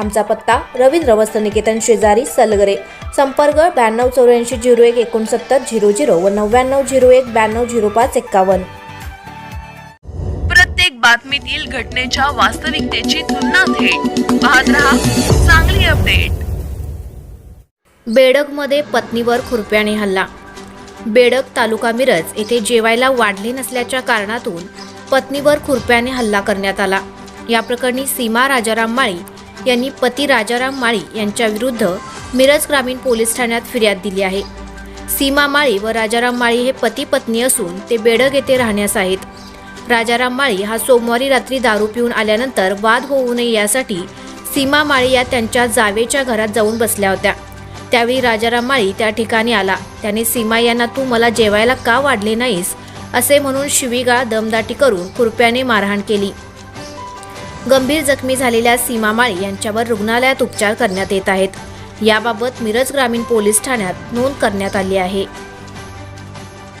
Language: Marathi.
आमचा पत्ता रवींद्र वस्त्र निकेतन शेजारी सलगरे. संपर्क ब्याण्णव चौऱ्याऐंशी झिरो एक एकोणसत्तर झिरो झिरो व नव्याण्णव झिरो एक ब्याण्णव झिरो पाच एक्कावन्न. प्रत्येक बातमीतील घटनेच्या वास्तविकतेची तुलना थेट. पाहत रहा चांगली अपडेट. बेडगमध्ये पत्नीवर खुरप्याने हल्ला. बेडग तालुका मिरज येथे जेवायला वाढले नसल्याच्या कारणातून पत्नीवर खुरप्याने हल्ला करण्यात आला. या प्रकरणी सीमा राजाराम माळी यांनी पती राजाराम माळी यांच्याविरुद्ध मिरज ग्रामीण पोलीस ठाण्यात फिर्याद दिली आहे. सीमा माळी व राजाराम माळी हे पती पत्नी असून ते बेडग येथे राहण्यास आहेत. राजाराम माळी हा सोमवारी रात्री दारू पिऊन आल्यानंतर वाद होऊ नये यासाठी सीमा माळी या त्यांच्या जावेच्या घरात जाऊन बसल्या होत्या. त्यावेळी राजाराम माळी त्या ठिकाणी आला. त्याने सीमा यांना तू मला जेवायला का वाढले नाहीस? असे म्हणून शिवीगाळ दमदाटी करून खुरप्याने मारहाण केली. गंभीर जखमी झालेल्या सीमा माळी यांच्यावर रुग्णालयात उपचार करण्यात येत आहेत. याबाबत मिरज ग्रामीण पोलीस ठाण्यात नोंद करण्यात आली आहे.